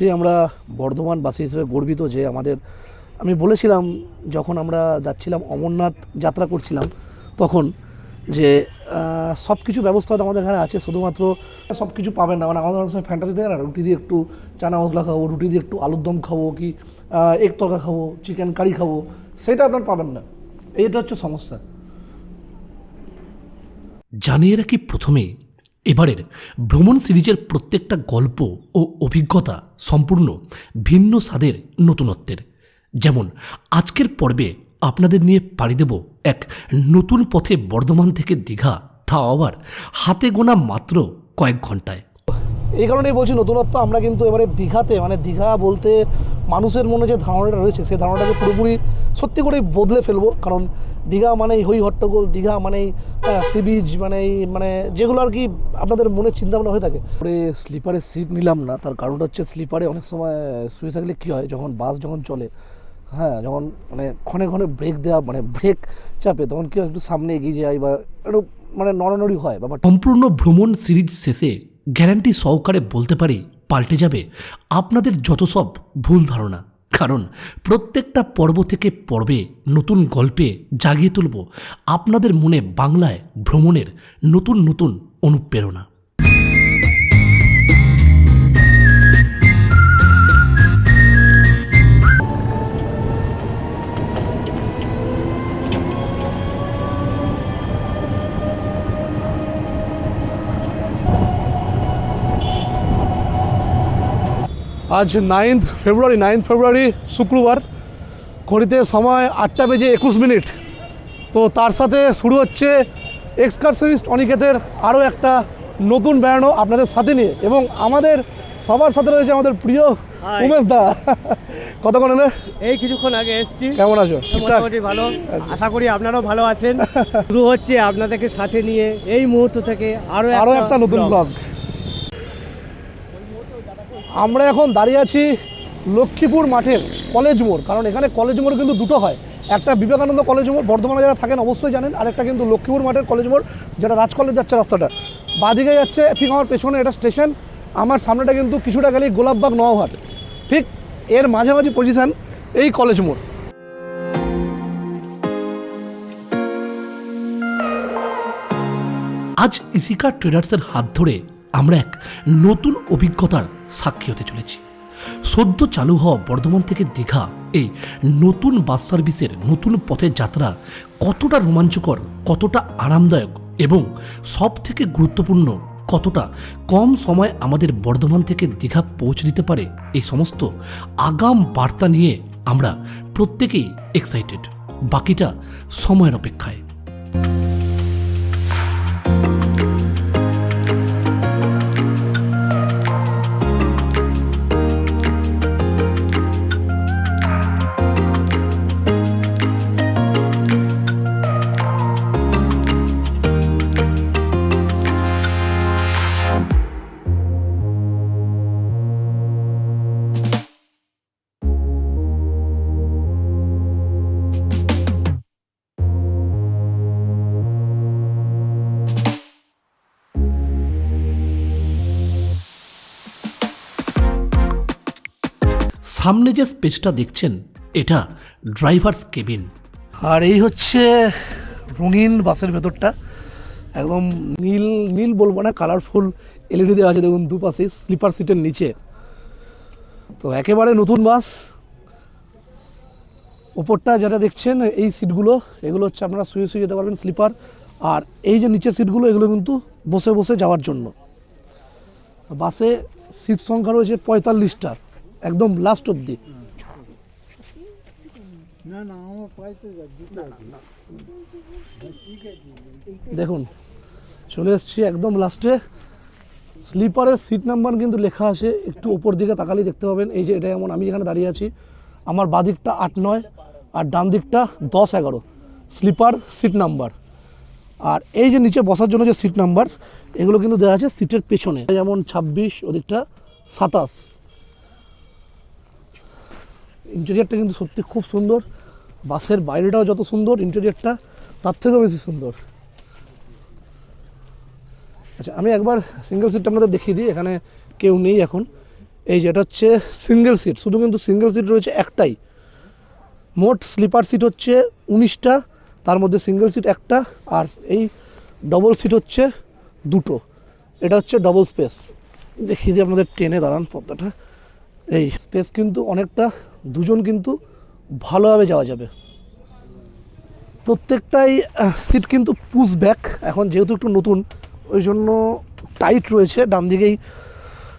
সত্যি আমরা বর্ধমানবাসী হিসেবে গর্বিত যে আমাদের, আমি বলেছিলাম যখন আমরা যাচ্ছিলাম অমরনাথ যাত্রা করছিলাম তখন যে সব কিছু ব্যবস্থা আমাদের এখানে আছে, শুধুমাত্র সব কিছু পাবেন না। মানে আমাদের অনেক সময় ফ্যান্টাসি থাকে না, রুটি দিয়ে একটু চানা মশলা খাব, রুটি দিয়ে একটু আলুর দম খাব কি এক তরকা খাব চিকেন কারি খাব, সেটা আপনার পাবেন না। এইটা হচ্ছে সমস্যা। জানিয়ে রাখি প্রথমে এবারের ভ্রমণ সিরিজের প্রত্যেকটা গল্প ও অভিজ্ঞতা সম্পূর্ণ ভিন্ন স্বাদের নতুনত্বের। যেমন, আজকের পর্বে আপনাদের নিয়ে পাড়ি দেব এক নতুন পথে বর্ধমান থেকে দীঘা থা আবার হাতে গোনা মাত্র কয়েক ঘন্টায়। এই কারণেই বলছি নতুনত্ব আমরা কিন্তু এবারে দীঘাতে মানে দীঘা বলতে মানুষের মনে যে ধারণাটা রয়েছে সেই ধারণাটাকে পুরোপুরি সত্যি করেই বদলে ফেলব। কারণ দীঘা মানেই হই হট্টগোল দীঘা মানেই সি বিচ মানেই মানে যেগুলো আর কি আপনাদের মনে চিন্তাভাবনা হয়ে থাকে। পরে স্লিপারে সিট নিলাম না তার কারণটা হচ্ছে স্লিপারে অনেক সময় শুয়ে থাকলে কী হয় যখন বাস যখন চলে হ্যাঁ যখন মানে ক্ষণে ক্ষণে ব্রেক দেওয়া মানে ব্রেক চাপে তখন কি হয়, একটু সামনে এগিয়ে যায় বা একটু মানে নড়ানড়ি হয় ব্যাপারটা। সম্পূর্ণ ভ্রমণ সিরিজ শেষে গ্যারান্টি সহকারে বলতে পারি পাল্টে যাবে আপনাদের যত সব ভুল ধারণা। কারণ প্রত্যেকটা পর্ব থেকে পর্বে নতুন গল্পে জাগিয়ে তুলব আপনাদের মনে বাংলায় ভ্রমণের নতুন নতুন অনুপ্রেরণা। আজ নাইন্থ ফেব্রুয়ারি নাইন্থ ফেব্রুয়ারি শুক্রবার। ঘড়িতে সময় আটটা বেজে একুশ মিনিট। তো তার সাথে শুরু হচ্ছে এক্সকারশনিস্ট অনিকেতের আরও একটা নতুন বেড়ানো আপনাদের সাথে নিয়ে। এবং আমাদের সবার সাথে রয়েছে আমাদের প্রিয় উমেশ দা। কতক্ষণ হলে? এই কিছুক্ষণ আগে এসেছি। কেমন আছো? মোটামুটি ভালো। আশা করি আপনারাও ভালো আছেন। শুরু হচ্ছে আপনাদেরকে সাথে নিয়ে এই মুহূর্ত থেকে আরও আরও একটা নতুন ব্লগ আমরা এখন দাঁড়িয়ে আছি লক্ষ্মীপুর মাঠের কলেজ মোড়, কারণ এখানে কলেজ মোড় কিন্তু দুটো হয়। একটা বিবেকানন্দ কলেজ মোড়, বর্ধমানে যারা থাকেন অবশ্যই জানেন, আর একটা কিন্তু লক্ষ্মীপুর মাঠের কলেজ মোড়, যেটা রাজ কলেজ যাচ্ছে রাস্তাটা। বাদিকে যাচ্ছে ঠিক আমার পেছনে এটা স্টেশন, আমার সামনেটা কিন্তু কিছুটা গেলেই গোলাপবাগ নওহাট। ঠিক এর মাঝামাঝি পজিশান এই কলেজ মোড়। আজ ইসিকা ট্রেডার্সের হাত ধরে আমরা এক নতুন অভিজ্ঞতার সাক্ষী হতে চলেছি। সদ্য চালু হওয়া বর্ধমান থেকে দীঘা এই নতুন বাস সার্ভিসের নতুন পথের যাত্রা কতটা রোমাঞ্চকর, কতটা আরামদায়ক এবং সব থেকে গুরুত্বপূর্ণ কতটা কম সময় আমাদের বর্ধমান থেকে দীঘা পৌঁছে দিতে পারে এই সমস্ত আগাম বার্তা নিয়ে আমরা প্রত্যেকেই এক্সাইটেড বাকিটা সময়ের অপেক্ষায়। সামনে যে স্পেসটা দেখছেন, এটা ড্রাইভার্স কেবিন। আর এই হচ্ছে রঙিন বাসের ভেতরটা। একদম নীল নীল বলব না কালারফুল এলইডি দেওয়া আছে, দেখুন দুপাশে স্লিপার সিটের নিচে। তো একেবারে নতুন বাস। ওপরটা যেটা দেখছেন, এই সিটগুলো এগুলো হচ্ছে আপনারা শুয়ে শুয়ে যেতে পারবেন স্লিপার আর এই যে নিচের সিটগুলো এগুলো কিন্তু বসে বসে যাওয়ার জন্য। বাসে সিট সংখ্যা রয়েছে পঁয়তাল্লিশটা। একদম লাস্ট অবধি। দেখুন চলে এসেছি একদম লাস্টে স্লিপারের সিট নাম্বার কিন্তু লেখা আছে একটু ওপর দিকে তাকালেই দেখতে পাবেন। এই যে এটা এমন আমি এখানে দাঁড়িয়ে আছি আমার বাঁ দিকটা আট নয় আর ডান দিকটা দশ এগারো। স্লিপার সিট নাম্বার আর এই যে নিচে বসার জন্য যে সিট নাম্বার এগুলো কিন্তু দেওয়া আছে সিটের পেছনে। যেমন ছাব্বিশ ওদিকটা সাতাশ। ইন্টেরিয়ারটা কিন্তু সত্যি খুব সুন্দর। বাসের বাইরেটাও যত সুন্দর ইন্টেরিয়ারটা তার থেকেও বেশি সুন্দর। আচ্ছা আমি একবার সিঙ্গেল সিটটা আপনাদের দেখিয়ে দিই, এখানে কেউ নেই এখন। এই যেটা হচ্ছে সিঙ্গেল সিট শুধু কিন্তু সিঙ্গেল সিট রয়েছে একটাই। মোট স্লিপার সিট হচ্ছে উনিশটা, তার মধ্যে সিঙ্গেল সিট একটা, আর এই ডবল সিট হচ্ছে দুটো। এটা হচ্ছে ডবল স্পেস দেখিয়ে দিই আপনাদের ট্রেনে দাঁড়ান পদ্মাটা এই স্পেস কিন্তু অনেকটা দুজন কিন্তু ভালোভাবে যাওয়া যাবে। প্রত্যেকটাই সিট কিন্তু পুশ ব্যাক। এখন যেহেতু একটু নতুন, ওই জন্য টাইট রয়েছে। ডান দিকেই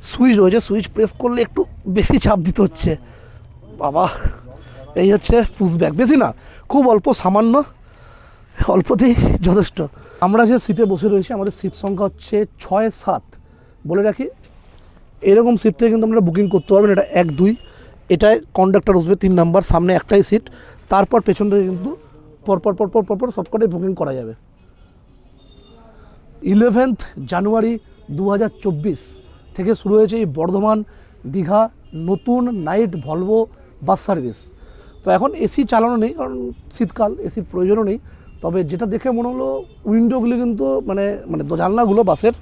সুইচ রয়েছে। সুইচ প্রেস করলে একটু বেশি চাপ দিতে হচ্ছে। বাবা, এই হচ্ছে পুশ ব্যাক। বেশি না, খুব অল্প, সামান্য, অল্পতেই যথেষ্ট। আমরা যে সিটে বসে রয়েছি, আমাদের সিট সংখ্যা হচ্ছে ছয় সাত। বলে রাখি, এরকম সিট থেকে কিন্তু আমরা বুকিং করতে পারবেন। এটা এক, দুই। এটায় কন্ডাক্টর বসবে তিন নাম্বার সামনে একটাই সিট তারপর পেছন থেকে কিন্তু পরপর পরপর পরপর সবকটাই বুকিং করা যাবে। ইলেভেন্থ জানুয়ারি দু থেকে শুরু হয়েছে এই বর্ধমান দীঘা নতুন নাইট ভলভো বাস সার্ভিস তো এখন এসি চালানো নেই, কারণ শীতকাল এসির প্রয়োজনও নেই। তবে যেটা দেখে মনে হলো উইন্ডোগুলি কিন্তু মানে মানে জানলাগুলো বাসের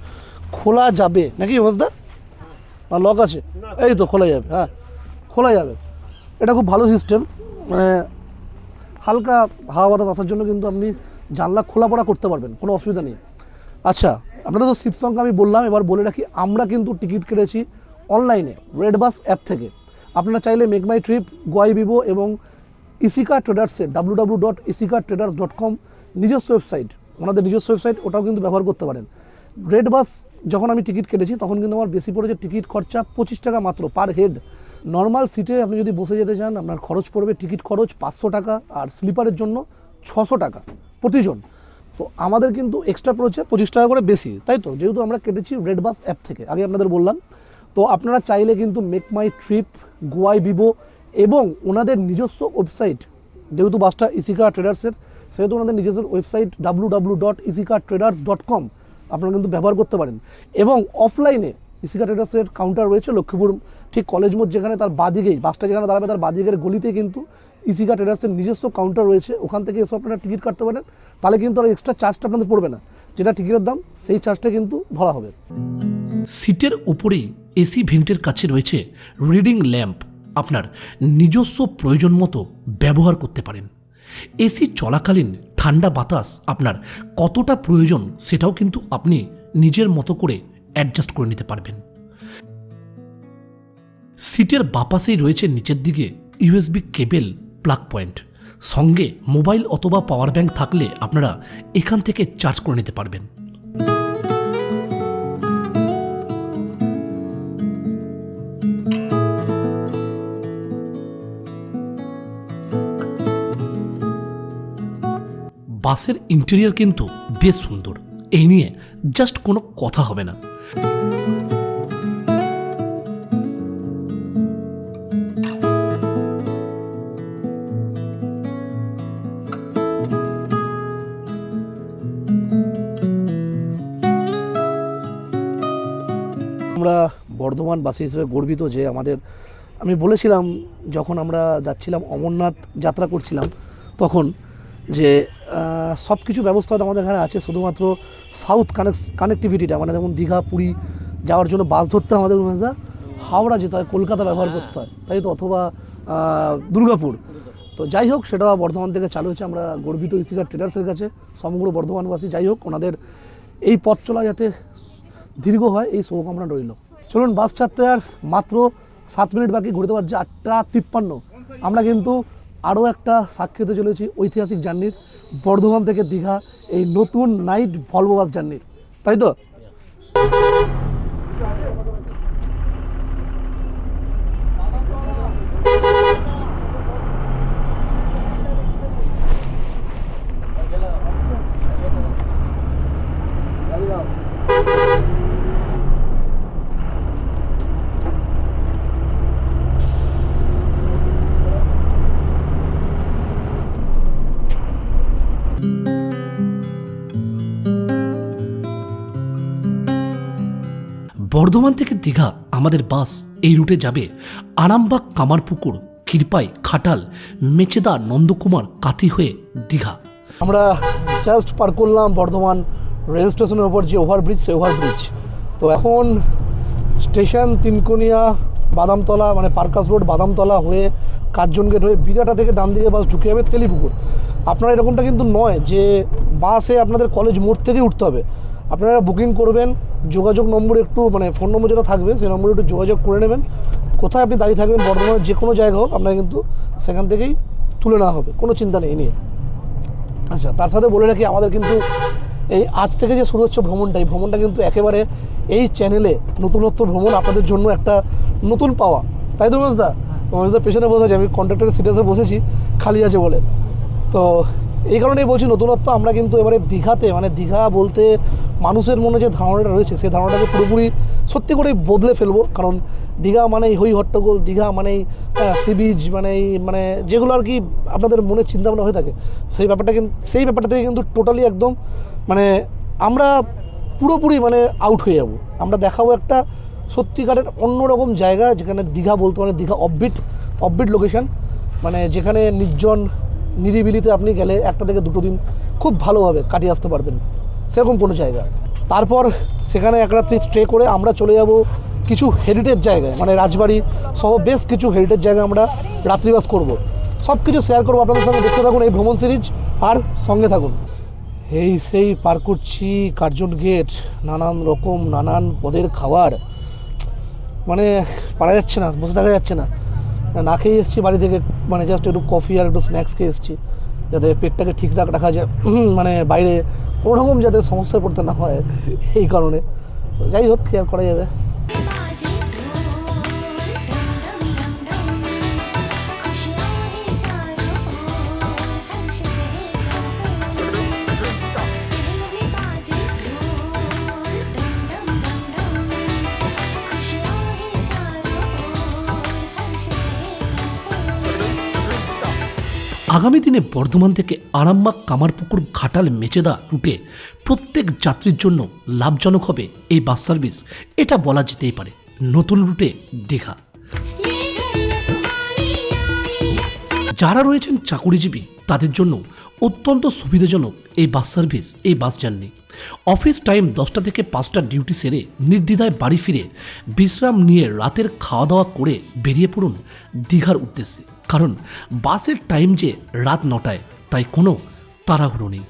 খোলা যাবে। নাকি অবস্থা? না লক আছে? এই তো খোলা যাবে হ্যাঁ। খোলা যাবে। এটা খুব ভালো সিস্টেম মানে হালকা হাওয়া বাতাস আসার জন্য কিন্তু আপনি জানলা খোলা পড়া করতে পারবেন, কোনো অসুবিধা নেই। আচ্ছা আপনাদের তো সিট সংখ্যা আমি বললাম, এবার বলে রাখি, আমরা কিন্তু টিকিট কেটেছি অনলাইনে রেড বাস অ্যাপ থেকে। আপনারা চাইলে মেক মাই ট্রিপ গোয়াই বিবো এবং Isika ট্রেডার্সের W W dot Isika traders dot com নিজস্ব ওয়েবসাইট ওনাদের নিজস্ব ওয়েবসাইট ওটাও কিন্তু ব্যবহার করতে পারেন। রেড বাস যখন আমি টিকিট কেটেছি, তখন কিন্তু আমার বেশি পড়েছে টিকিট খরচা পঁচিশ টাকা মাত্র পার হেড নর্মাল সিটে আপনি যদি বসে যেতে চান, আপনার খরচ পড়বে টিকিট খরচ পাঁচশো টাকা আর স্লিপারের জন্য ছশো টাকা প্রতিজন। তো আমাদের কিন্তু এক্সট্রা পড়েছে পঁচিশ টাকা করে বেশি, তাই তো? যেহেতু আমরা কেটেছি রেড বাস অ্যাপ থেকে, আগে আপনাদের বললাম। তো আপনারা চাইলে কিন্তু মেক মাই ট্রিপ গোয়াই বিবো এবং ওনাদের নিজস্ব ওয়েবসাইট যেহেতু বাসটা ইসিকা ট্রেডার্সের সেহেতু ওনাদের নিজস্ব website W W dot Isika traders dot com আপনারা কিন্তু ব্যবহার করতে পারেন। এবং অফলাইনে ইসিকা ট্রেডার্সের কাউন্টার রয়েছে লক্ষ্মীপুর ঠিক কলেজ মোড় যেখানে তার বাদিকেই বাসটা যেখানে দাঁড়াবে তার বাদিকের গলিতে কিন্তু ইসিকা ট্রেডার্সের নিজস্ব কাউন্টার রয়েছে। ওখান থেকে এসব আপনারা টিকিট কাটতে পারেন। তাহলে কিন্তু আর এক্সট্রা চার্জটা আপনাদের পড়বে না। যেটা টিকিটের দাম, সেই চার্জটা কিন্তু ধরা হবে। সিটের উপরেই এসি ভেন্টের কাছে রয়েছে রিডিং ল্যাম্প আপনার নিজস্ব প্রয়োজন মতো ব্যবহার করতে পারেন। এসি চলাকালীন ঠান্ডা বাতাস আপনার কতটা প্রয়োজন সেটাও কিন্তু আপনি নিজের মতো করে অ্যাডজাস্ট করে নিতে পারবেন। সিটের বাপাসেই রয়েছে নিচের দিকে ইউএসবি কেবেল প্লাগ পয়েন্ট সঙ্গে মোবাইল অথবা পাওয়ার ব্যাংক থাকলে আপনারা এখান থেকে চার্জ করে নিতে পারবেন। বাসের ইন্টেরিয়ার কিন্তু বেশ সুন্দর। এই নিয়ে জাস্ট কোনো কথা হবে না। আমরা বর্ধমান বর্ধমানবাসী হিসেবে গর্বিত যে আমাদের, আমি বলেছিলাম যখন আমরা যাচ্ছিলাম অমরনাথ যাত্রা করছিলাম, তখন যে সব কিছু ব্যবস্থা তো আমাদের এখানে আছে, শুধুমাত্র সাউথ কানেক্ট কানেক্টিভিটিটা মানে যেমন দীঘা, পুরী যাওয়ার জন্য বাস ধরতে আমাদের উমেশদা, হাওড়া যেতে হয়, কলকাতা ব্যবহার করতে হয়, তাই তো? অথবা দুর্গাপুর। তো যাই হোক, সেটা বর্ধমান থেকে চালু হয়েছে, আমরা গর্বিত ঋষিকার ট্রেডার্সের কাছে, সমগ্র বর্ধমানবাসী যাই হোক, ওনাদের এই পথ চলা যাতে দীর্ঘ হয়, এই শুভকামনা রইল। চলুন, বাস ছাড়তে আর মাত্র সাত মিনিট বাকি ঘুরতে পারছে আটটা তিপ্পান্ন, আমরা কিন্তু আরও একটা সাক্ষী হতে চলেছি ঐতিহাসিক জার্নির বর্ধমান থেকে দীঘা, এই নতুন নাইট ভলভো জার্নির তাই তো? বর্ধমান থেকে দীঘা আমাদের বাস, এই রুটে যাবে আরামবাগ, কামারপুকুর, ক্ষীরপাই, খাটাল, মেচেদা, নন্দকুমার, কাতি হয়ে দীঘা। আমরা জাস্ট পার করলাম বর্ধমান রেল স্টেশনের ওপর যে ওভারব্রিজ সেই ওভারব্রিজ তো এখন স্টেশন তিনকোনিয়া, বাদামতলা মানে পার্কাস রোড, বাদামতলা হয়ে কার্জন গেট হয়ে বিরাটা থেকে ডান দিকে বাস ঢুকে যাবে তেলিপুকুর। আপনারা এরকমটা কিন্তু নয় যে বাসে আপনাদের কলেজ মোড় থেকে উঠতে হবে। আপনারা বুকিং করবেন, যোগাযোগ নম্বর একটু মানে ফোন নম্বর যেটা থাকবে, সেই নম্বরে একটু যোগাযোগ করে নেবেন। কোথায় আপনি দাঁড়িয়ে থাকবেন, বর্ধমানের যে কোনো জায়গা হোক আপনারা কিন্তু সেখান থেকেই তুলে নেওয়া হবে, কোনো চিন্তা নেই নিয়ে। আচ্ছা তার সাথে বলে রাখি, আমাদের কিন্তু এই আজ থেকে যে শুরু হচ্ছে ভ্রমণটা, এই ভ্রমণটা কিন্তু একেবারে এই চ্যানেলে নতুনত্ব ভ্রমণ, আপনাদের জন্য একটা নতুন পাওয়া। তাই তো মনোজদা মনোজদা পেছনে বসে আছে, আমি কন্ট্রাক্টরের সিটেসে বসেছি, খালি আছে বলে। তো এই কারণেই বলছি নতুনত্ব আমরা কিন্তু এবারে দীঘাতে মানে দীঘা বলতে মানুষের মনে যে ধারণাটা রয়েছে, সেই ধারণাটাকে পুরোপুরি সত্যি করেই বদলে ফেলব। কারণ দীঘা মানেই হই হট্টগোল দীঘা মানেই সি বিচ মানেই মানে যেগুলো আর কি আপনাদের মনে চিন্তাভাবনা হয়ে থাকে, সেই ব্যাপারটা কিন্তু সেই ব্যাপারটা থেকে কিন্তু টোটালি একদম মানে আমরা পুরোপুরি মানে আউট হয়ে যাব। আমরা দেখাবো একটা সত্যিকারের অন্যরকম জায়গা, যেখানে দীঘা বলতে মানে দীঘা অফবিট অফবিট লোকেশন মানে যেখানে নির্জন নিরিবিলিতে আপনি গেলে একটা থেকে দুটো দিন খুব ভালোভাবে কাটিয়ে আসতে পারবেন, সেরকম কোনো জায়গা। তারপর সেখানে এক রাত্রি স্টে করে আমরা চলে যাব কিছু হেরিটেজ জায়গায় মানে রাজবাড়ি সহ বেশ কিছু হেরিটেজ জায়গায় আমরা রাত্রিবাস করব। সব কিছু শেয়ার করব আপনাদের সঙ্গে, দেখতে থাকুন এই ভ্রমণ সিরিজ আর সঙ্গে থাকুন। এই সেই পার করছি কার্জন গেট নানান রকম, নানান পদের খাবার। মানে পারা যাচ্ছে না, বসে থাকা যাচ্ছে না। না খেয়ে এসেছি, বাড়ি থেকে মানে জাস্ট একটু কফি আর একটু স্ন্যাক্স খেয়ে এসেছি, যাতে পেটটাকে ঠিকঠাক রাখা যায় মানে বাইরে কোনো রকম যাতে সমস্যায় পড়তে না হয়, এই কারণে। যাই হোক কেয়ার করা যাবে। আগামী দিনে বর্ধমান থেকে আরাম্মা কামারপুকুর ঘাটাল মেচেদা রুটে প্রত্যেক যাত্রীর জন্য লাভজনক হবে এই বাস সার্ভিস। এটা বলা যেতেই পারে, নতুন রুটে দীঘা। যারা রয়েছেন চাকুরিজীবী, তাদের জন্য অত্যন্ত সুবিধাজনক এই বাস সার্ভিস, এই বাস জার্নি। অফিস টাইম দশটা থেকে পাঁচটা ডিউটি সেরে নির্দ্বিধায় বাড়ি ফিরে বিশ্রাম নিয়ে রাতের খাওয়া দাওয়া করে বেরিয়ে পড়ুন দীঘার উদ্দেশ্যে। কারণ বাসের টাইম যে রাত নটায়, তাই কোনো তাড়াহুড়ো নেই।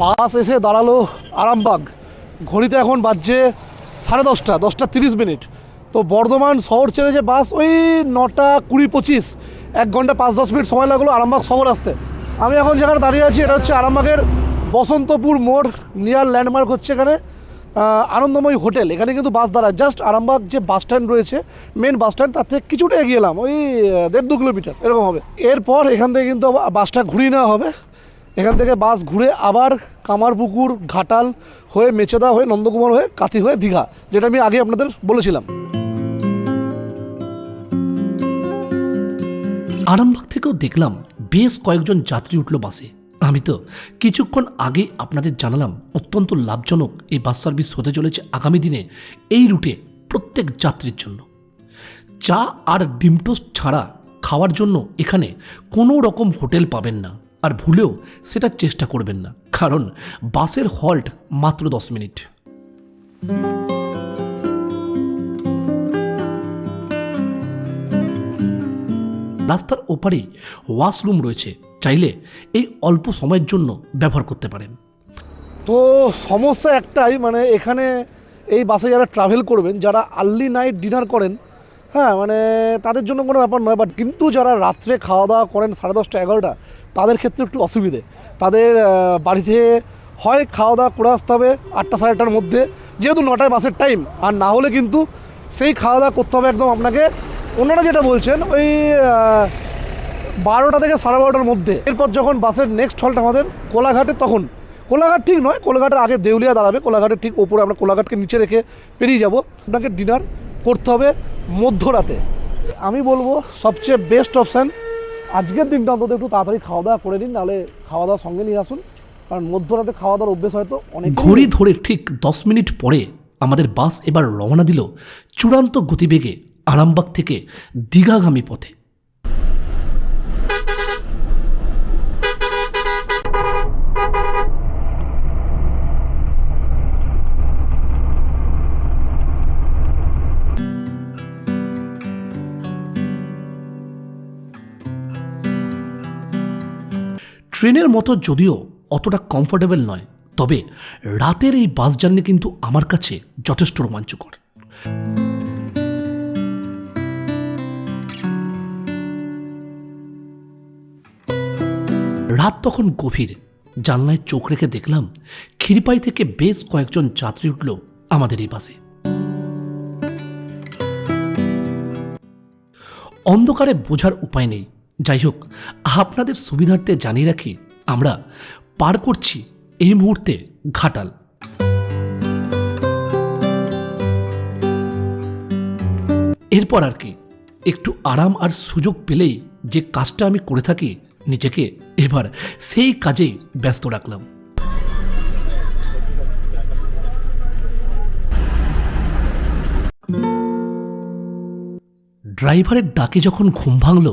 বাস এসে দাঁড়াল আরামবাগ। ঘড়িতে এখন বাজছে সাড়ে দশটা দশটা তিরিশ মিনিট। তো বর্ধমান শহর ছেড়ে যে বাস, ওই নটা কুড়ি পঁচিশ, এক ঘণ্টা পাঁচ দশ মিনিট সময় লাগল আরামবাগ শহর আসতে। আমি এখন যেখানে দাঁড়িয়ে আছি, এটা হচ্ছে আরামবাগের বসন্তপুর মোড় নিয়ার ল্যান্ডমার্ক হচ্ছে এখানে আনন্দময়ী হোটেল। এখানে কিন্তু বাস দাঁড়ায়। জাস্ট আরামবাগ যে বাস স্ট্যান্ড রয়েছে মেন বাস স্ট্যান্ড তার থেকে কিছুটা এগিয়ে এলাম, ওই দেড় দু কিলোমিটার, এরকম হবে। এরপর এখান থেকে কিন্তু বাসটা ঘুরিয়ে নেওয়া হবে। এখান থেকে বাস ঘুরে আবার কামারপুকুর, ঘাটাল হয়ে মেচেদা হয়ে নন্দকুমার হয়ে কাতি হয়ে দীঘা, যেটা আমি আগে আপনাদের বলেছিলাম। আরামবাগ থেকেও দেখলাম বেশ কয়েকজন যাত্রী উঠল বাসে। আমি তো কিছুক্ষণ আগে আপনাদের জানালাম, অত্যন্ত লাভজনক এই বাস সার্ভিস হতে চলেছে আগামী দিনে এই রুটে প্রত্যেক যাত্রীর জন্য। চা আর ডিম টোস্ট ছাড়া খাওয়ার জন্য এখানে কোনো রকম হোটেল পাবেন না। আর ভুলেও সেটা চেষ্টা করবেন না, কারণ বাসের হল্ট মাত্র দশ মিনিট। রাস্তার ওপারেই ওয়াশরুম রয়েছে, চাইলে এই অল্প সময়ের জন্য ব্যবহার করতে পারেন। তো সমস্যা একটাই মানে এখানে এই বাসে যারা ট্রাভেল করবেন, যারা আর্লি নাইট ডিনার করেন হ্যাঁ মানে তাদের জন্য কোনো ব্যাপার নয় বাট কিন্তু যারা রাত্রে খাওয়া দাওয়া করেন সাড়ে দশটা, এগারোটা তাদের ক্ষেত্রে একটু অসুবিধে। তাদের বাড়িতে হয় খাওয়া দাওয়া করে আসতে হবে আটটা সাড়ে আটটার মধ্যে। যেহেতু নটায় বাসের টাইম আর না হলে কিন্তু সেই খাওয়া দাওয়া করতে হবে একদম আপনাকে ওনারা যেটা বলছেন, ওই বারোটা থেকে সাড়ে বারোটার মধ্যে। এরপর যখন বাসের নেক্সট হলটা আমাদের কোলাঘাটে, তখন। কোলাঘাট ঠিক নয়, কোলাঘাটের আগে দেউলিয়া দাঁড়াবে, কোলাঘাটের ঠিক ওপরে আমরা কোলাঘাটকে নিচে রেখে পেরিয়ে যাব। আপনাকে ডিনার করতে হবে মধ্যরাতে। আমি বলব সবচেয়ে বেস্ট অপশান আজকের দিনটা অন্তত একটু তাড়াতাড়ি খাওয়া দাওয়া করে নিন নাহলে খাওয়া দাওয়া সঙ্গে নিয়ে আসুন। কারণ মধ্যরাতে খাওয়া দাওয়ার অভ্যেস হয়তো অনেক ঘড়ি ধরে ঠিক দশ মিনিট পরে আমাদের বাস এবার রওনা দিল চূড়ান্ত গতিবেগে আরামবাগ থেকে দীঘাগামী পথে। ট্রেনের মতো যদিও অতটা কমফোর্টেবল নয়, তবে রাতের এই বাস জার্নি কিন্তু আমার কাছে যথেষ্ট রোমাঞ্চকর। রাত তখন গভীর, জানলায় চোখ রেখে দেখলাম ক্ষীরপাই থেকে বেশ কয়েকজন যাত্রী উঠল আমাদের এই বাসে। অন্ধকারে বোঝার উপায় নেই যাই হোক আপনাদের সুবিধার্থে জানিয়ে রাখি, আমরা পার করছি এই মুহূর্তে ঘাটাল। এরপর আর কি, একটু আরাম আর সুযোগ পেলেই যে কাজটা আমি করে থাকি, নিজেকে এবার সেই কাজেই ব্যস্ত রাখলাম। ড্রাইভারের ডাকে যখন ঘুম ভাঙল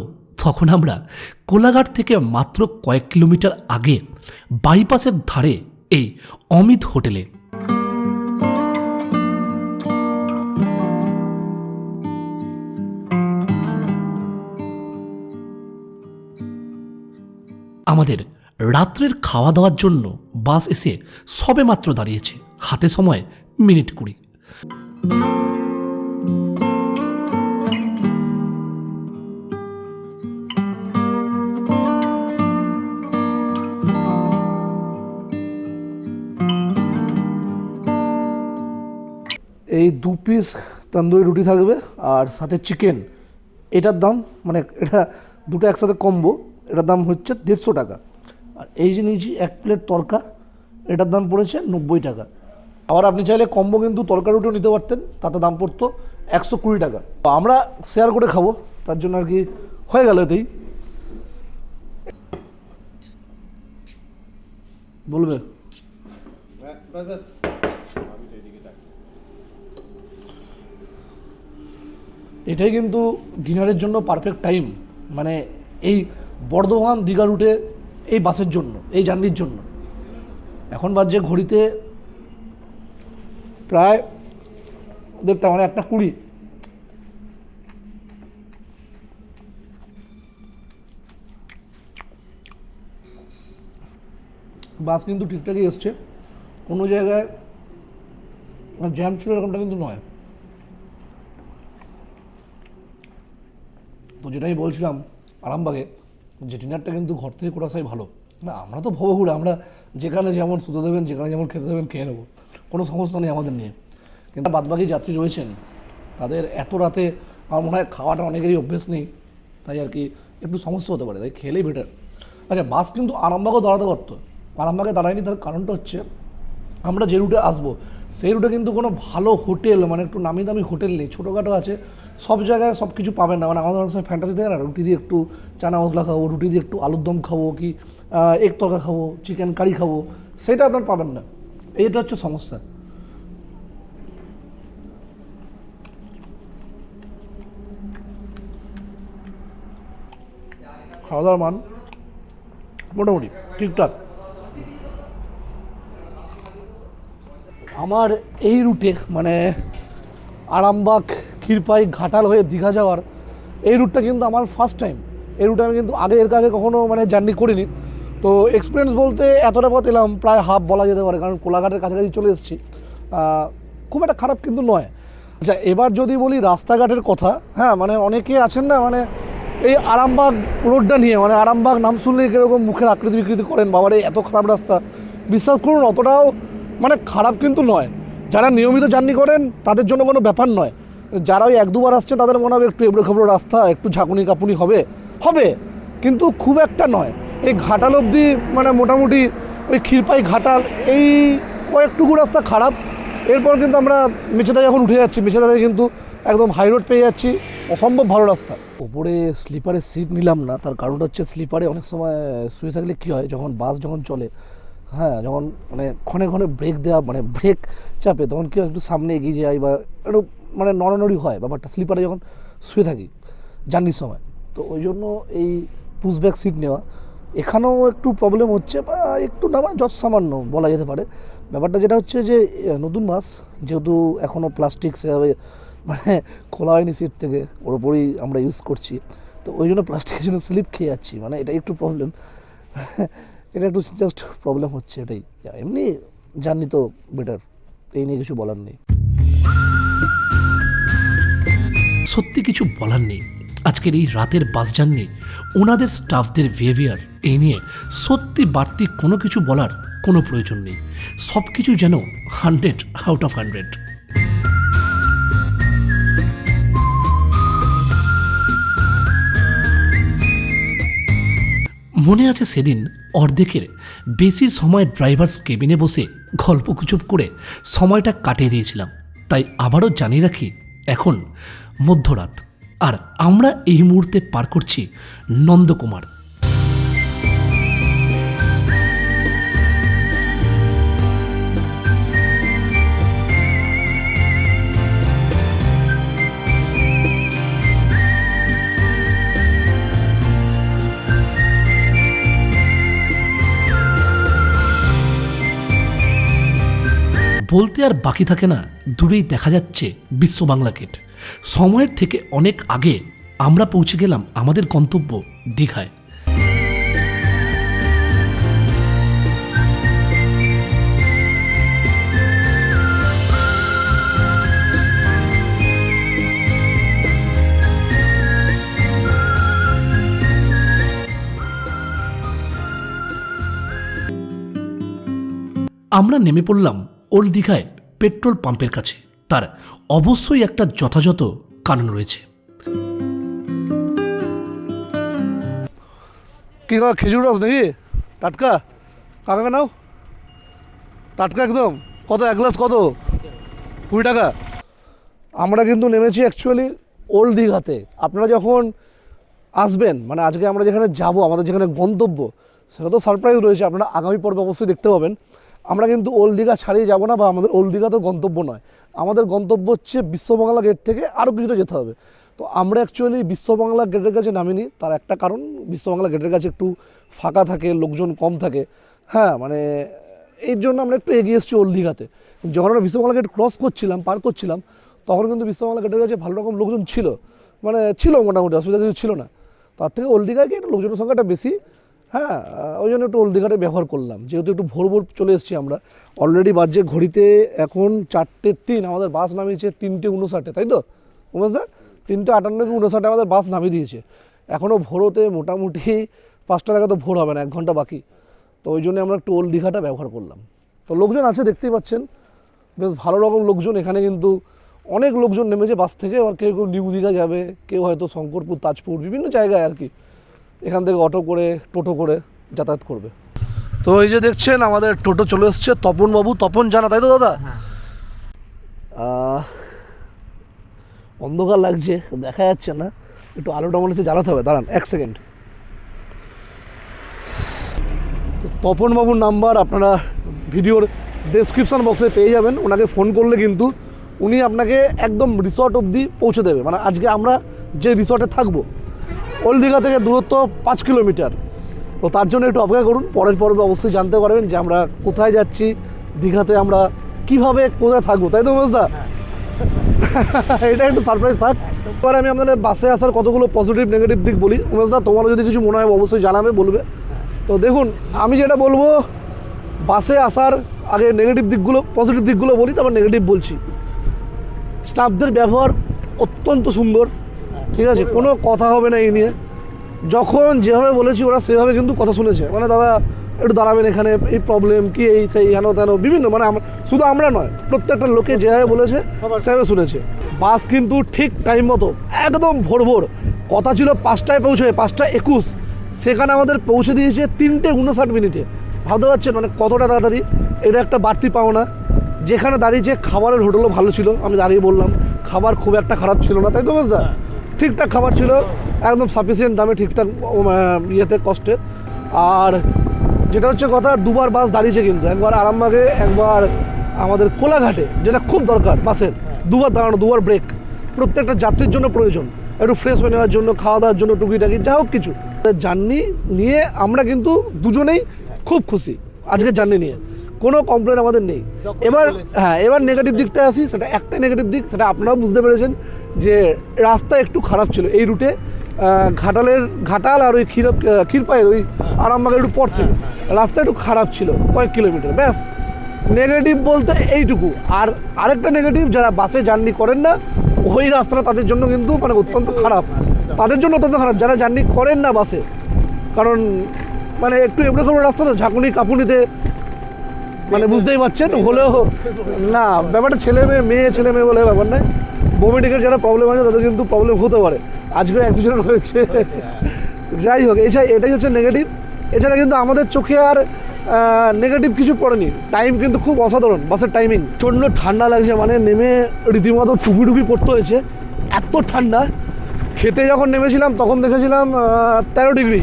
তখন আমরা কোলাঘাট থেকে মাত্র কয়েক কিলোমিটার আগে বাইপাসের ধারে এই অমিত হোটেলে। আমাদের রাত্রের খাওয়া দাওয়ার জন্য বাস এসে সবে মাত্র দাঁড়িয়েছে। হাতে সময় মিনিট কুড়ি। এই দু পিস তন্দুরি রুটি থাকবে আর সাথে চিকেন এটার দাম মানে এটা দুটো একসাথে কম্বো এটার দাম হচ্ছে দেড়শো টাকা। আর এই যে নিয়েছি এক প্লেট তরকা, এটার দাম পড়েছে নব্বই টাকা। আবার আপনি চাইলে কম্বো কিন্তু তরকা রুটিও নিতে পারতেন, তাতে দাম পড়তো একশো কুড়ি টাকা। তো আমরা শেয়ার করে খাব, তার জন্য আর কি হয়ে গেল এতেই। বলবে? এটাই কিন্তু ডিনারের জন্য পারফেক্ট টাইম মানে এই বর্ধমান দীঘা রুটে এই বাসের জন্য, এই জার্নির জন্য। এখন বাজছে ঘড়িতে প্রায় দেড়টা মানে একটা কুড়ি। বাস কিন্তু ঠিকঠাকই এসছে। কোনো জায়গায় জ্যাম ছিল এরকমটা কিন্তু নয়। তো যেটাই বলছিলাম আরামবাগে যে ডিনারটা কিন্তু ঘর থেকে করে আসাই ভালো। না, আমরা তো ভবঘুরে, আমরা যেখানে যেমন শুতে দেবেন, যেখানে যেমন খেতে দেবেন, খেয়ে নেব। কোনো সমস্যা নেই আমাদের নিয়ে। কিন্তু বাদবাকি যাত্রী রয়েছেন, তাদের এত রাতে আমার মনে হয় খাওয়াটা অনেকেরই অভ্যেস নেই, তাই আর কি একটু সমস্যা হতে পারে, তাই খেলেই বেটার আচ্ছা বাস কিন্তু আরামবাগও দাঁড়াতে পারতো। আরামবাগে দাঁড়ায়নি তার কারণটা হচ্ছে, আমরা যে রুটে আসব, সেই রুটে কিন্তু কোনো ভালো হোটেল মানে একটু নামি দামি হোটেল নেই, ছোটোখাটো আছে সব জায়গায় সব কিছু পাবেন না। মানে আমাদের অনেক সময় ফ্যান্টাসি থাকে না, রুটি দিয়ে একটু চানা মশলা খাব, রুটি দিয়ে একটু আলুর দম খাব কি এক তরকা খাব চিকেন কারি খাব, সেটা আপনার পাবেন না। এইটা হচ্ছে সমস্যা। খাওয়া দাওয়ার মান মোটামুটি ঠিকঠাক। আমার এই রুটে মানে আরামবাগ ক্ষীরপাই ঘাটাল হয়ে দীঘা যাওয়ার, এই রুটটা কিন্তু আমার ফার্স্ট টাইম এই রুটে আমি কিন্তু আগে, এর আগে কখনো মানে জার্নি করিনি। তো এক্সপিরিয়েন্স বলতে এতটা পথ এলাম, প্রায় হাফ বলা যেতে পারে, কারণ কোলাঘাটের কাছাকাছি চলে এসেছি। খুব একটা খারাপ কিন্তু নয়। আচ্ছা এবার যদি বলি রাস্তাঘাটের কথা হ্যাঁ মানে অনেকে আছেন না মানে এই আরামবাগ রোডটা নিয়ে মানে আরামবাগ নাম শুনলেই কীরকম মুখের আকৃতি বিকৃতি করেন, বাবারে, এত খারাপ রাস্তা। বিশ্বাস করুন, অতটাও মানে খারাপ কিন্তু নয়। যারা নিয়মিত জার্নি করেন, তাদের জন্য কোনো ব্যাপার নয়। যারা ওই এক দুবার আসছে, তাদের মনে হবে একটু এবড়ো খেবড়ো রাস্তা, একটু ঝাঁকুনি কাপুনি হবে। হবে, কিন্তু খুব একটা নয়। এই ঘাটাল অবধি মানে মোটামুটি ওই ক্ষীরপাই ঘাটাল, এই কয়েকটুকু রাস্তা খারাপ। এরপর কিন্তু আমরা মেছেদা যখন উঠে যাচ্ছি মেছেদা থেকে কিন্তু একদম হাই রোড পেয়ে যাচ্ছি। অসম্ভব ভালো রাস্তা। ওপরে স্লিপারে সিট নিলাম না, তার কারণটা হচ্ছে স্লিপারে অনেক সময় শুয়ে থাকলে কী হয়, যখন বাস যখন চলে হ্যাঁ যখন মানে ক্ষণে ক্ষণে ব্রেক দেওয়া মানে ব্রেক চাপে, তখন কেউ একটু সামনে এগিয়ে যায় বা একটু মানে নড়ানড়ি হয়, ব্যাপারটা। স্লিপারে যখন শুয়ে থাকি, জার্নির সময়। তো ওই জন্য এই পুশব্যাক সিট নেওয়া, এখানেও একটু প্রবলেম হচ্ছে বা একটু না মানে যত সামান্য বলা যেতে পারে। ব্যাপারটা যেটা হচ্ছে যে নতুন বাস যেহেতু এখনও প্লাস্টিক সেভাবে মানে খোলা হয়নি সিট থেকে, ওর ওপরেই আমরা ইউজ করছি। তো ওই জন্য প্লাস্টিকের জন্য স্লিপ খেয়ে যাচ্ছি মানে এটা একটু প্রবলেম এটা একটু জাস্ট প্রবলেম হচ্ছে এটাই। এমনি জার্নি তো বেটার এই নিয়ে কিছু বলার নেই। সত্যি কিছু বলার নেই। আজকের এই রাতের বাস জার্নি, ওনাদের স্টাফদের বিহেভিয়ার এই নিয়ে সত্যি বাড়তি কোনো কিছু বলার কোনো প্রয়োজন নেই। সব কিছু যেন হান্ড্রেড আউট অফ হান্ড্রেড মনে আছে সেদিন অর্ধেকের বেশি সময় ড্রাইভার্স কেবিনে বসে গল্পগুজব করে সময়টা কাটিয়ে দিয়েছিলাম। তাই আবারও জানিয়ে রাখি, এখন মধ্যরাত। আর আমরা এই মুহূর্তে পার করছি নন্দকুমার। বলতে আর বাকি থাকে না, দূরেই দেখা যাচ্ছে বিশ্ব বাংলা গেট। সময়ের থেকে অনেক আগে আমরা পৌঁছে গেলাম আমাদের গন্তব্য দীঘায়। আমরা নেমে পড়লাম ওল্ড দীঘায় পেট্রোল পাম্পের কাছে। তার অবশ্যই একটা যথাযথ কারণ রয়েছে। কি খেজুর রস নাকি? টাটকা? কাকা নাও। টাটকা একদম। কত? এক গ্লাস কত? কুড়ি টাকা। আমরা কিন্তু নেমেছি অ্যাকচুয়ালি ওল্ড দীঘাতে। আপনারা যখন আসবেন মানে আজকে আমরা যেখানে যাব, আমাদের যেখানে গন্তব্য, সেটা তো সারপ্রাইজ রয়েছে। আপনারা আগামী পর্বে অবশ্যই দেখতে পাবেন। আমরা কিন্তু ওল্ড দীঘা ছাড়িয়ে যাব না বা আমাদের ওল্ড দীঘা তো গন্তব্য নয়। আমাদের গন্তব্য হচ্ছে বিশ্ববাংলা গেট থেকে আরও কিছুটা যেতে হবে। তো আমরা অ্যাকচুয়ালি বিশ্ববাংলা গেটের কাছে নামিনি। তার একটা কারণ, বিশ্ববাংলা গেটের কাছে একটু ফাঁকা থাকে, লোকজন কম থাকে। হ্যাঁ মানে এই জন্য আমরা একটু এগিয়ে এসেছি ওল্ড দীঘাতে। যখন আমরা বিশ্ববাংলা গেট ক্রস করছিলাম, পার করছিলাম, তখন কিন্তু বিশ্ববাংলা গেটের কাছে ভালো রকম লোকজন ছিল। মানে ছিল মোটামুটি, অসুবিধা কিছু ছিল না। তার থেকে ওল্ড দীঘায় গিয়ে লোকজনের সংখ্যাটা বেশি। হ্যাঁ ওই জন্য একটু ওল্ড দীঘাটা ব্যবহার করলাম। যেহেতু একটু ভোর ভোর চলে এসেছি আমরা। অলরেডি বাজছে ঘড়িতে এখন চারটে তিন, আমাদের বাস নামিয়েছে তিনটে উনষাটে, তাই তো? উমেশ দা, তিনটে আটান্ন কি উনষাটে আমাদের বাস নামিয়ে দিয়েছে। এখনও ভোরতে মোটামুটি পাঁচটা টাকা তো ভোর হবে না, এক ঘণ্টা বাকি। তো ওই জন্য আমরা একটু ওল্ড দীঘাটা ব্যবহার করলাম। তো লোকজন আছে, দেখতেই পাচ্ছেন। বেশ ভালো রকম লোকজন এখানে কিন্তু অনেক লোকজন নেমেছে বাস থেকে। এবার কেউ কেউ নিউ দীঘা যাবে, কেউ হয়তো শঙ্করপুর, তাজপুর, বিভিন্ন জায়গায় আর কি। এখান থেকে অটো করে টোটো করে যাতায়াত করবে। তো এই যে দেখছেন আমাদের টোটো চলে এসছে তপন বাবু তপন জানা তাই তো দাদা? অন্ধকার লাগছে দেখা যাচ্ছে না। একটু আলোটা মনে হচ্ছে জ্বালাতে হবে দাঁড়ান এক সেকেন্ড। তো তপন বাবুর নাম্বার আপনারা ভিডিওর ডেসক্রিপশন বক্সে পেয়ে যাবেন ওনাকে ফোন করলে কিন্তু উনি আপনাকে একদম রিসর্ট অবধি পৌঁছে দেবে। মানে আজকে আমরা যে রিসর্টে থাকব ওল্ড দীঘা থেকে দূরত্ব পাঁচ কিলোমিটার। তো তার জন্য একটু অপেক্ষা করুন পরের পর্বে অবশ্যই জানতে পারবেন যে আমরা কোথায় যাচ্ছি দীঘাতে আমরা কীভাবে কোথায় থাকব তাই তো মজদা এটা একটু সারপ্রাইজ থাক। এবার আমি আপনাদের বাসে আসার কতগুলো পজিটিভ নেগেটিভ দিক বলি। উমেশদা তোমারও যদি কিছু মনে হয় অবশ্যই জানাবে বলবে। তো দেখুন আমি যেটা বলব বাসে আসার আগে নেগেটিভ দিকগুলো পজিটিভ দিকগুলো বলি তারপর নেগেটিভ বলছি। স্টাফদের ব্যবহার অত্যন্ত সুন্দর। ঠিক আছে কোনো কথা হবে না এই নিয়ে। যখন যেভাবে বলেছি ওরা সেভাবে কিন্তু কথা শুনেছে। মানে দাদা একটু দাঁড়াবেন এখানে এই প্রবলেম কি এই সেই হেন তেন বিভিন্ন মানে শুধু আমরা নয় প্রত্যেকটা লোকে যেভাবে বলেছে সেভাবে শুনেছে। বাস কিন্তু ঠিক টাইম মতো একদম ভোর ভোর কথা ছিল পাঁচটায় পৌঁছে পাঁচটা একুশ। সেখানে আমাদের পৌঁছে দিয়েছে তিনটে উনষাট মিনিটে। ভাবতে পারছেন মানে কতটা তাড়াতাড়ি? এটা একটা বাড়তি পাওনা। যেখানে দাঁড়িয়েছে খাবারের হোটেলও ভালো ছিল আমি দাঁড়িয়ে বললাম খাবার খুব একটা খারাপ ছিল না তাই তো বুঝতে ঠিকঠাক খাবার ছিল একদম সাফিসিয়েন্ট দামে ঠিকঠাক ইয়েতে কষ্টে আর যেটা হচ্ছে কথা দুবার বাস দাঁড়িয়েছে কিন্তু। একবার আরামবাগে একবার আমাদের কোলাঘাটে যেটা খুব দরকার বাসের। দুবার দাঁড়ানো দুবার ব্রেক প্রত্যেকটা যাত্রীর জন্য প্রয়োজন। একটু ফ্রেশ হয়ে নেওয়ার জন্য খাওয়া দাওয়ার জন্য টুকিটাকি যা হোক কিছু। জার্নি নিয়ে আমরা কিন্তু দুজনেই খুব খুশি আজকের জার্নি নিয়ে। কোনো কমপ্লেন আমাদের নেই। এবার হ্যাঁ এবার নেগেটিভ দিকটা আসি সেটা একটা নেগেটিভ দিক সেটা আপনারাও বুঝতে পেরেছেন। যে রাস্তা একটু খারাপ ছিল, এই রুটে ঘাটালের ঘাটাল আর ওই ক্ষীর ক্ষীরপায়ের ওই আরামবাগের একটু পর থেকে। রাস্তা একটু খারাপ ছিল, কয়েক কিলোমিটার, ব্যাস। নেগেটিভ বলতে এইটুকু। আর আরেকটা নেগেটিভ যারা বাসে জার্নি করেন না, ওই রাস্তাটা তাদের জন্য কিন্তু মানে অত্যন্ত খারাপ। তাদের জন্য অত্যন্ত খারাপ। যারা জার্নি করেন না বাসে কারণ মানে একটু এবড়ো খেবড়ো রাস্তা তো ঝাঁকুনি কাপুনিতে মানে বুঝতেই পারছেন, হলেও না, ব্যাপারটা ছেলে মেয়ে মেয়ে, ছেলে মেয়ে বলে ব্যাপার নয়। বোমেটিকের যারা প্রবলেম আছে, তাদের কিন্তু প্রবলেম হতে পারে। আজকেও এক দুজনের হয়েছে। যাই হোক, এছাড়া এটাই হচ্ছে নেগেটিভ এছাড়া কিন্তু আমাদের চোখে আর নেগেটিভ কিছু পড়েনি। টাইম কিন্তু খুব অসাধারণ, বাসের টাইমিং প্রচণ্ড ঠান্ডা লাগছে মানে নেমে রীতিমতো টুপি টুপি পড়তে হয়েছে। এত ঠান্ডা। খেতে যখন নেমেছিলাম, তখন দেখেছিলাম তেরো ডিগ্রি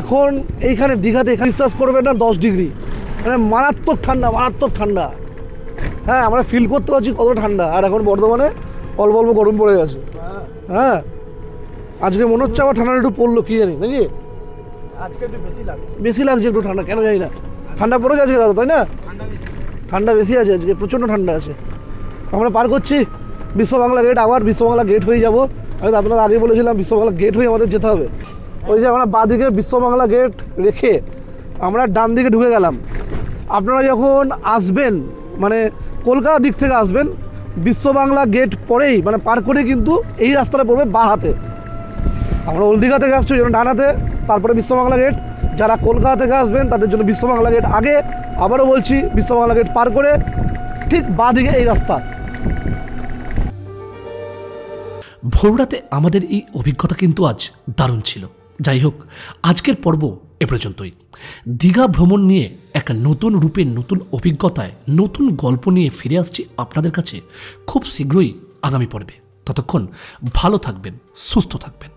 এখন এইখানে দীঘাতে এখানে বিশ্বাস করবে না, দশ ডিগ্রি মানে মারাত্মক ঠান্ডা মারাত্মক ঠান্ডা। হ্যাঁ আমরা ফিল করতে পারছি কত ঠান্ডা। আর এখন বর্ধমানে অল্প অল্প গরম পড়ে গেছে। হ্যাঁ। আজকে মনে হচ্ছে আবার ঠান্ডা একটু পড়ল কি জানি নাকি? আজকে একটু বেশি লাগছে। বেশি লাগছে একটু ঠান্ডা কেন জানি না। ঠান্ডা পড়ে আজকে দাদা তাই না? ঠান্ডা বেশি। আছে আজকে প্রচণ্ড ঠান্ডা আছে। আমরা পার করছি বিশ্ববাংলা গেট আবার বিশ্ববাংলা গেট হয়ে যাব। আমি তো আপনার আগে বলেছিলাম বিশ্ববাংলা গেট হয়ে আমাদের যেতে হবে। ওই যে আমরা বাঁদিকে বিশ্ববাংলা গেট রেখে আমরা ডান দিকে ঢুকে গেলাম। আপনারা যখন আসবেন মানে কলকাতা দিক থেকে আসবেন বিশ্ববাংলা গেট পরেই মানে পার করে কিন্তু এই রাস্তাটা পড়বে বাঁ হাতে। আমরা ওল্ড দীঘা থেকে আসছি, ওই জন্য ডান হাতে, তারপরে বিশ্ববাংলা গেট। যারা কলকাতা থেকে আসবেন, তাদের জন্য বিশ্ববাংলা গেট আগে। আবারও বলছি, বিশ্ববাংলা গেট পার করে ঠিক বাঁ দিকে এই রাস্তা। ভোররাতে আমাদের এই অভিজ্ঞতা কিন্তু আজ দারুণ ছিল। যাই হোক, আজকের পর্ব এ পর্যন্তই। দীঘা ভ্রমণ নিয়ে এক নতুন রূপে, নতুন অভিজ্ঞতায়, নতুন গল্প নিয়ে ফিরে আসছি আপনাদের কাছে। খুব শীঘ্রই আগামী পর্বে। ততক্ষণ ভালো থাকবেন, সুস্থ থাকবেন।